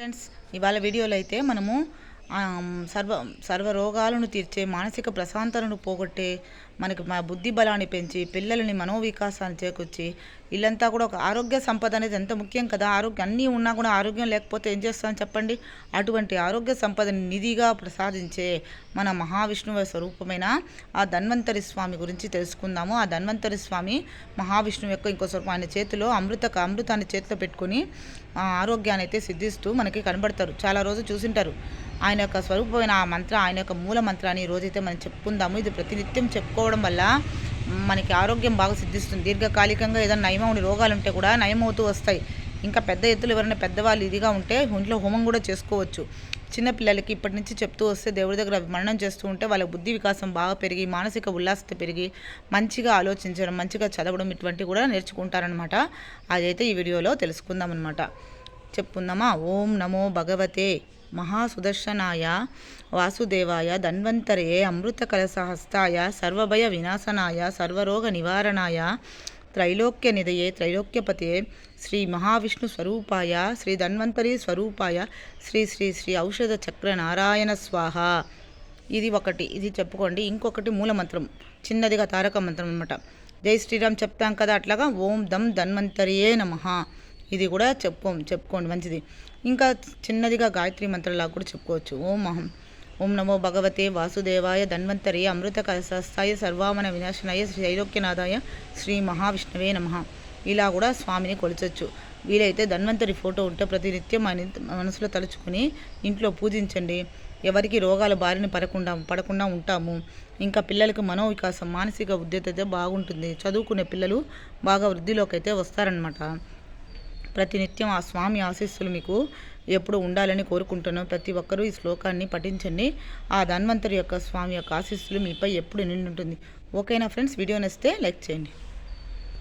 Friends ఇవాళ వీడియోలో అయితే మనము సర్వ సర్వ రోగాలను తీర్చే మానసిక ప్రశాంతలను పోగొట్టే మనకి మా బుద్ధి బలాన్ని పెంచి పిల్లలని మనోవికాసాన్ని చేకూర్చి ఇల్లంతా కూడా ఒక ఆరోగ్య సంపద అనేది ఎంత ముఖ్యం కదా? ఆరోగ్యం అన్నీ ఉన్నా కూడా ఆరోగ్యం లేకపోతే ఏం చేస్తామని చెప్పండి? అటువంటి ఆరోగ్య సంపదని నిధిగా ప్రసాదించే మన మహావిష్ణువు స్వరూపమైన ఆ ధన్వంతరి స్వామి గురించి తెలుసుకుందాము. ఆ ధన్వంతరి స్వామి మహావిష్ణువు యొక్క ఇంకో స్వరూపం. ఆయన చేతిలో అమృత అమృతాన్ని చేతిలో పెట్టుకుని ఆరోగ్యాన్ని అయితే సిద్ధిస్తూ మనకి కనబడతారు. చాలా రోజు చూసింటారు. ఆయన యొక్క స్వరూపమైన ఆ మంత్ర ఆయన యొక్క మూల మంత్రాన్ని రోజైతే మనం చెప్పుకుందాము. ఇది ప్రతినిత్యం చెప్పుకోవడం వల్ల మనకి ఆరోగ్యం బాగా సిద్ధిస్తుంది. దీర్ఘకాలికంగా ఏదైనా నయమవుని రోగాలు ఉంటే కూడా నయమవుతూ వస్తాయి. ఇంకా పెద్ద ఎత్తులు ఎవరైనా పెద్దవాళ్ళు ఇదిగా ఉంటే ఇంట్లో హోమం కూడా చేసుకోవచ్చు. చిన్నపిల్లలకి ఇప్పటి నుంచి చెప్తూ వస్తే దేవుడి దగ్గర మరణం చేస్తూ ఉంటే వాళ్ళ బుద్ధి వికాసం బాగా పెరిగి మానసిక ఉల్లాసత పెరిగి మంచిగా ఆలోచించడం మంచిగా చదవడం ఇటువంటివి కూడా నేర్చుకుంటారనమాట అదైతే ఈ వీడియోలో తెలుసుకుందాం అనమాట చెప్పుకుందామా? ఓం నమో భగవతే. మహాసుదర్శనాయ వాసుదేవాయ ధన్వంతరే అమృతకలసహస్తాయ సర్వభయ వినాశనాయ సర్వరోగ నివారణాయ త్రైలోక్య నిధయే త్రైలోక్యపతే శ్రీ మహావిష్ణు స్వరూపాయ శ్రీ ధన్వంతరి స్వరూపాయ శ్రీ శ్రీ శ్రీ ఔషధ చక్ర నారాయణ స్వాహ ఇది ఒకటి. ఇది చెప్పుకోండి. ఇంకొకటి మూలమంత్రం. చిన్నదిగా తారక మంత్రం అనమాట జై శ్రీరామ్ చెప్తాం కదా అట్లాగా. ఓం దమ్ ధన్వంతరియే నమ. ఇది కూడా చెప్పుకో చెప్పుకోండి మంచిది. ఇంకా చిన్నదిగా గాయత్రి మంత్రంలాగా కూడా చెప్పుకోవచ్చు. ఓం అహం. ఓం నమో భగవతే వాసుదేవాయ ధన్వంతరి అమృత కలశాయ సర్వామన వినాశనాయ శ్రీలోక్యనాథాయ శ్రీ మహావిష్ణువే నమ. ఇలా కూడా స్వామిని కొలచొచ్చు. వీలైతే ధన్వంతరి ఫోటో ఉంటే ప్రతినిత్యం ఆయన మనసులో తలుచుకుని ఇంట్లో పూజించండి. ఎవరికి రోగాల బారిన పడకుండా పడకుండా ఉంటాము. ఇంకా పిల్లలకు మనోవికాసం మానసిక ఉద్యత బాగుంటుంది. చదువుకునే పిల్లలు బాగా వృద్ధిలోకి అయితే వస్తారనమాట ప్రతినిత్యం ఆ స్వామి ఆశీస్సులు మీకు ఎప్పుడు ఉండాలని కోరుకుంటున్నాను. ప్రతి ఒక్కరూ ఈ శ్లోకాన్ని పఠించండి. ఆ ధన్వంతరి యొక్క స్వామి యొక్క ఆశీస్సులు మీపై ఎప్పుడు నిండుంటుంది. ఓకేనా ఫ్రెండ్స్? వీడియో నచ్చితే లైక్ చేయండి.